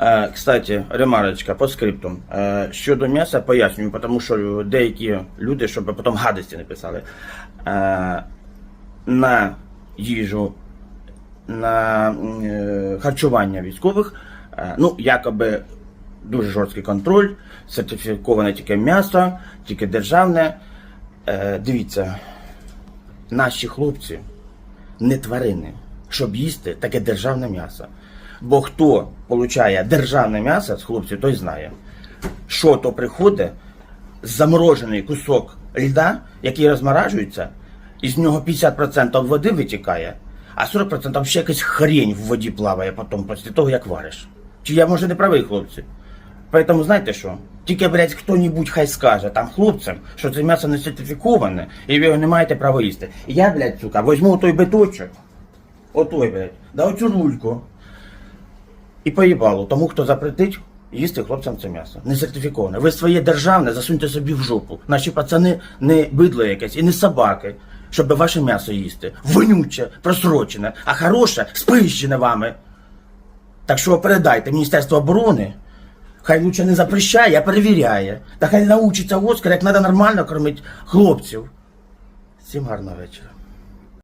Е, Кстати, ремарочка по скрипту. Е, Щодо м'яса пояснюю, тому що деякі люди, щоб потім гадості не писали. Е, На їжу, на харчування військових, ну, якоби дуже жорсткий контроль, сертифіковане тільки м'ясо, тільки державне. Дивіться, наші хлопці не тварини, щоб їсти таке державне м'ясо. Бо хто получає державне м'ясо з хлопців, той знає, що то приходить заморожений кусок льда, який розморажується, і з нього 50% води витікає, а 40% ще якась хрень в воді плаває потім після того, як вариш. Чи я може не правий, хлопці? Поэтому знаєте що? Тільки, блядь, хто-небудь хай скаже там хлопцям, що це м'ясо не сертифіковане, і ви його не маєте права їсти. Я, блядь, сука, возьму той биточок, отой, блядь, да оцю рульку, і поїбало тому, хто запретить їсти хлопцям це м'ясо. Не сертифіковане. Ви своє державне засуньте собі в жопу. Наші пацани не бидло якесь і не собаки, щоб ваше м'ясо їсти. Вонюче, просрочене, а хороше, спищене вами. Так що передайте Міністерство оборони. Хай лучше не запрещає, а перевіряє. Та хай научиться Оскар, як треба нормально кормити хлопців. Всім гарного вечора.